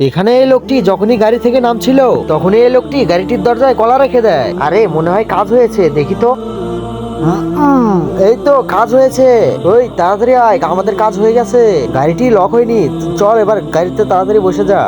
এখানে এই লোকটি যখনই গাড়ি থেকে নামছিল, তখনই এই লোকটি গাড়িটির দরজায় কলা রেখে দেয়। আরে, মনে হয় কাজ হয়েছে, দেখি তো। এই তো, কাজ হয়েছে। ওই, তাড়াতাড়ি আয়, আমাদের কাজ হয়ে গেছে। গাড়িটি লক হয়নি। চল এবার গাড়িতে তাড়াতাড়ি বসে যা।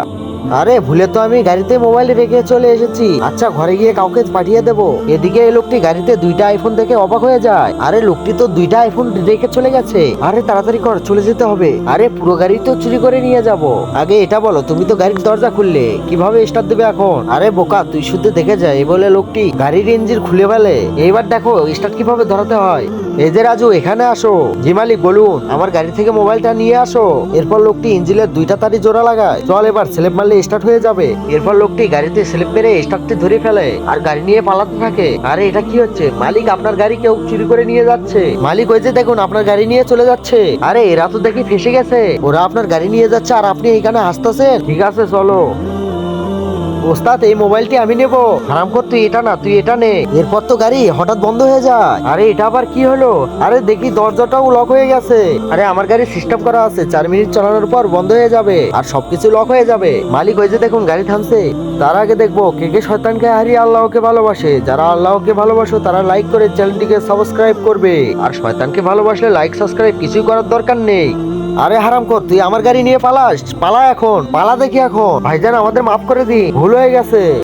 আরে, ভুলে তো আমি গাড়িতে মোবাইল রেখে চলে এসেছি। আচ্ছা ঘরে গিয়ে কাউকে পাঠিয়ে দেবো। এদিকে এই লোকটি গাড়িতে দুইটা আইফোন দেখে অবাক হয়ে যায়। আরে, লোকটি তো দুইটা আইফোন রেখে চলে গেছে। আরে, তাড়াতাড়ি কর, চলে যেতে হবে। আরে, পুরো গাড়ি তো চুরি করে নিয়ে যাব। আগে এটা বলো, তুমি তো গাড়ির দরজা খুললে। কীভাবে স্টার্ট দেবে এখন? আরে, বোকা, তুই শুধু দেখে যায় বলে লোকটি গাড়ির ইঞ্জিন খুলে ফেলে। এইবার দেখো স্টার্ট কীভাবে ধরাতে হয়। যে রাজু, এখানে আসো। জি মালিক, বলুন, আমার গাড়ি থেকে মোবাইলটা নিয়ে আসো। এরপর লোকটি ইঞ্জিনের দুইটা তারি জোড়া লাগায়। চল এবার, স্লেপ মারলে স্টার্ট হয়ে যাবে। এরপর লোকটি গাড়িতে স্লেপ মেরে স্টার্টটি ধরে ফেলে। আর গাড়ি নিয়ে পালাতে থাকে। আরে, এটা কি হচ্ছে? মালিক, আপনার গাড়ি কেউ চুরি করে নিয়ে যাচ্ছে। মালিক, ওই যে দেখুন, আপনার গাড়ি নিয়ে চলে যাচ্ছে। আরে, এরা তো দেখি ফেসে গেছে। ওরা আপনার গাড়ি নিয়ে যাচ্ছে, আর আপনি এখানে আসতেছেন ঠিক আছে, চলো। ওস্তাদ, এই মোবাইলটি আমি নেব। হারাম কর তুই, এটা না, তুই এটা নে। এরপর তো গাড়ি হঠাৎ বন্ধ হয়ে যায়। আরে, এটা আবার কি হলো? আরে, দেখি দরজাটাও লক হয়ে গেছে। আরে, আমার গাড়ি সিস্টেম করা আছে, চার মিনিট চালানোর পর বন্ধ হয়ে যাবে। আর সবকিছু লক হয়ে যাবে। মালিক ওই যে দেখুন, গাড়ি থামছে। তার আগে দেখব, কে কে শয়তানকে হারিয়ে আল্লাহকে ভালোবাসে। যারা আল্লাহকে ভালোবাসো, তারা লাইক করে চ্যানেলটিকে সাবস্ক্রাইব করবে। আর শয়তানকে ভালোবাসলে লাইক সাবস্ক্রাইব কিছুই করার দরকার নেই। আরে হারাম কর, তুই আমার গাড়ি নিয়ে পালাস, পালা এখন, পালা দেখি এখন। ভাইজান, আমাদের মাফ করে দি ভুল হয়ে গেছে।